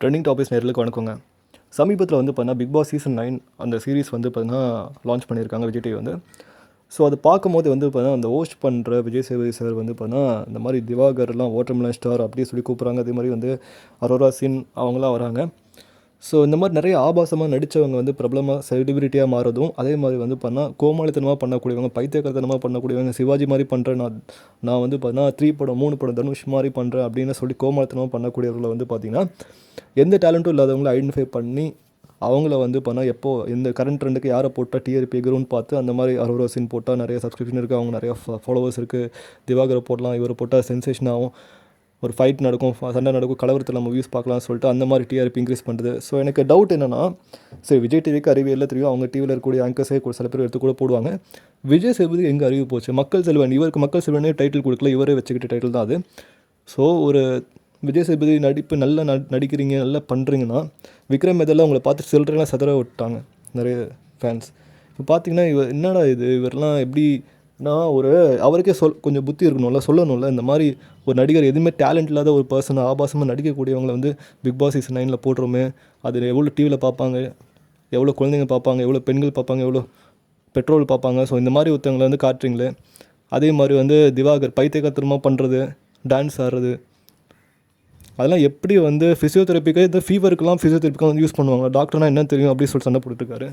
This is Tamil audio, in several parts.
ட்ரெண்டிங் டாபிக்ஸ் நேர்களுக்கு வணக்கங்க சமீபத்தில் வந்து பார்த்தீங்கன்னா பிக் பாஸ் சீசன் நைன் அந்த சீரிஸ் வந்து பார்த்தீங்கன்னா லான்ச் பண்ணியிருக்காங்க விஜய் டிவி வந்து. ஸோ அது பார்க்கும்போது வந்து பார்த்தீங்கன்னா அந்த ஹோஸ்ட் பண்ணுற விஜய் சேவை சார் வந்து பார்த்தீங்கன்னா இந்த மாதிரி திவாகர்லாம் வாட்டர்மெலன் ஸ்டார் அப்படி சொல்லி கூப்பிட்றாங்க. அதே மாதிரி வந்து அரோரா சின் அவங்களாம் வராங்க. ஸோ இந்த மாதிரி நிறைய ஆபாசமாக நடித்தவங்க வந்து பிரபலமாக செலிபிரிட்டியாக மாறதும் அதே மாதிரி வந்து பண்ணால் கோமாளித்தனமாக பண்ணக்கூடியவங்க பைத்தியக்கரத்தனமாக பண்ணக்கூடியவங்க சிவாஜி மாதிரி பண்ணுறேன் நான் நான் வந்து பார்த்தீங்கன்னா த்ரீ படம் மூணு படம் தனுஷ் மாதிரி பண்ணுறேன் அப்படின்னு சொல்லி கோமாளித்தனமாக பண்ணக்கூடியவர்களை வந்து பார்த்திங்கன்னா எந்த டேலண்ட்டும் இல்லாதவங்களை ஐடென்டிஃபை பண்ணி அவங்கள வந்து பண்ணால் எப்போ இந்த கரண்ட் ட்ரெண்டுக்கு யாரை போட்டால் டிஆர்பி எகிறோன்னு பார்த்து அந்த மாதிரி அரோரா சீன் போட்டால் நிறைய சப்ஸ்கிரிப்ஷன் இருக்குது அவங்க நிறைய ஃபாலோவர்ஸ் இருக்குது திவாகரை போடலாம் இவரை போட்டால் சென்சேஷன் ஆகும். ஒரு ஃபைட் நடக்கும் சண்டை நடக்கும் கலவரத்தில் நம்ம வியூஸ் பார்க்கலாம்னு சொல்லிட்டு அந்த மாதிரி டிஆர்பி இன்க்ரீஸ் பண்ணுறது ஸோ எனக்கு டவுட் என்னென்னா சரி விஜய் டிவிக்கு அறிவியல் தெரியும் அவங்க டிவியில் இருக்கக்கூடிய ஆங்கர்ஸே கூட சில பேர் எடுத்து கூட போடுவாங்க. விஜய் சேதுபதி எங்கே அறிவு போச்சு? மக்கள் செல்வன் இவருக்கு மக்கள் செல்வனே டைட்டில் கொடுக்கல இவரே வச்சுக்கிட்ட டைட்டில் தான் அது. ஸோ ஒரு விஜய் சேதுபதி நடிப்பு நல்லா ந நடிக்கிறீங்க நல்லா பண்ணுறீங்கன்னா விக்ரம் இதெல்லாம் உங்களை பார்த்து சில்லறைலாம் சதற விட்டாங்க நிறைய ஃபேன்ஸ் இப்போ பார்த்தீங்கன்னா இவர் என்னடா இது? இவரெல்லாம் எப்படி நான் ஒரு அவருக்கே சொல் கொஞ்சம் புத்தி இருக்கணும்ல சொல்லணும்ல. இந்த மாதிரி ஒரு நடிகர் எதுவுமே டேலண்ட் இல்லாத ஒரு பர்சன் ஆபாசமாக நடிக்கக்கூடியவங்களை வந்து பிக் பாஸ் சீசன் நைனில் போடுறோமே அது எவ்வளோ டிவியில் பார்ப்பாங்க? எவ்வளோ குழந்தைங்க பார்ப்பாங்க? எவ்வளோ பெண்கள் பார்ப்பாங்க? எவ்வளோ பெட்ரோல் பார்ப்பாங்க? ஸோ இந்த மாதிரி ஒருத்தவங்களை வந்து காட்டுறீங்களே. அதே மாதிரி வந்து திவாகர் பைத்தியகாத்திரமாக பண்ணுறது டான்ஸ் ஆடுறது. அதெல்லாம் எப்படி வந்து ஃபிசியோதெரப்பிக்கு இந்த ஃபீவருக்கெல்லாம் ஃபிசியோதெரப்பிக்கெலாம் வந்து யூஸ் பண்ணுவாங்க டாக்டர்னா என்ன தெரியும் அப்படின்னு சொல்லி சண்டை போட்டுருக்காரு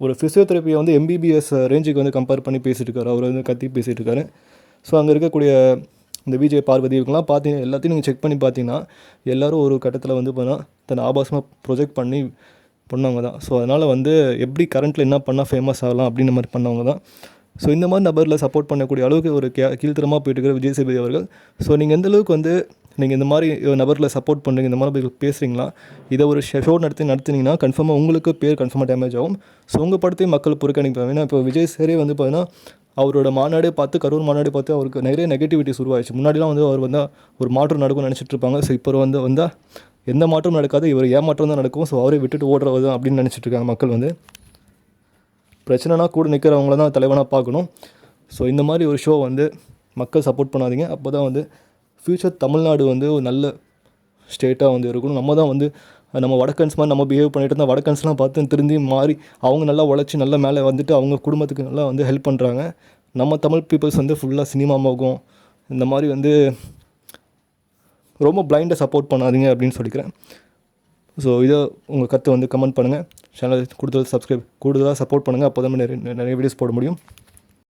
ஒரு ஃபிசியோதெரப்பியை வந்து எம்பிபிஎஸ் ரேஞ்சுக்கு வந்து கம்பேர் பண்ணி பேசிகிட்டு இருக்காரு அவர் வந்து கத்தி பேசிகிட்டு இருக்காரு ஸோ அங்கே இருக்கக்கூடிய இந்த விஜய் பார்வதி இவங்கெல்லாம் பார்த்தீங்க எல்லாத்தையும் நீங்கள் செக் பண்ணி பார்த்தீங்கன்னா எல்லோரும் ஒரு கட்டத்தில் வந்து பார்த்தா தன்னை ஆபாசமாக ப்ரொஜெக்ட் பண்ணி பண்ணவங்க தான். ஸோ அதனால் வந்து எப்படி கரண்ட்டில் என்ன பண்ணால் ஃபேமஸ் ஆகலாம் அப்படின்ற மாதிரி பண்ணவங்க தான். ஸோ இந்த மாதிரி நபரில் சப்போர்ட் பண்ணக்கூடிய அளவுக்கு ஒரு கே கீழ்த்தரமாக போயிட்டு இருக்கிற விஜய் சேபதி அவர்கள். ஸோ நீங்கள் எந்த அளவுக்கு வந்து நீங்கள் இந்த மாதிரி நபர்களை சப்போர்ட் பண்ணுறீங்க இந்த மாதிரி பேசுகிறீங்களா இதை ஒரு ஷோ நடத்தி நடத்துனீங்கன்னா கன்ஃபார்மாக உங்களுக்கு பேர் கன்ஃபார்மாக டேமேஜ் ஆகும். ஸோ உங்கள் படத்தையும் மக்கள் புறக்கணிப்பாங்க. ஏன்னா இப்போ விஜய் சேரே வந்து பார்த்தீங்கன்னா அவரோட மாநாடே பார்த்து கரூர் மாநாடே பார்த்து அவருக்கு நிறைய நெகட்டிவிட்டிஸ் உருவாயிடுச்சு. முன்னாடிலாம் வந்து அவர் வந்து ஒரு மாற்றம் நடக்கும்னு நினச்சிட்டு இருப்பாங்க. ஸோ இப்போ வந்து வந்தால் எந்த மாற்றமும் நடக்காது. இவர் ஏமாற்றம் தான் நடக்கும். ஸோ அவரே விட்டுட்டு ஓடுறது தான் அப்படின்னு நினச்சிட்டு இருக்காங்க மக்கள் வந்து. பிரச்சனைனா கூட நிற்கிறவங்கள தான் தலைவனாக பார்க்கணும். ஸோ இந்த மாதிரி ஒரு ஷோ வந்து மக்கள் சப்போர்ட் பண்ணாதீங்க. அப்போ தான் வந்து ஃப்யூச்சர் தமிழ்நாடு வந்து ஒரு நல்ல ஸ்டேட்டாக வந்து இருக்கணும். நம்ம தான் வந்து நம்ம வடக்கன்ஸ் மாதிரி நம்ம பிஹேவ் பண்ணிட்டு இருந்தால் வடக்கன்ஸ்லாம் பார்த்து திருந்தி மாறி அவங்க நல்லா உழைச்சி நல்லா மேலே வந்துட்டு அவங்க குடும்பத்துக்கு நல்லா வந்து ஹெல்ப் பண்ணுறாங்க நம்ம தமிழ் பீப்புள்ஸ் வந்து ஃபுல்லாக சினிமா மோகம் இந்த மாதிரி வந்து ரொம்ப பிளைண்டை சப்போர்ட் பண்ணாதீங்க அப்படின்னு சொல்லிக்கிறேன். ஸோ இதை உங்கள் கருத்தை வந்து கமெண்ட் பண்ணுங்கள் சேனல் கூடுதல் சப்ஸ்கிரைப் கூடுதலாக சப்போர்ட் பண்ணுங்கள் அப்போ தான் நிறைய நிறைய வீடியோஸ் போட முடியும்.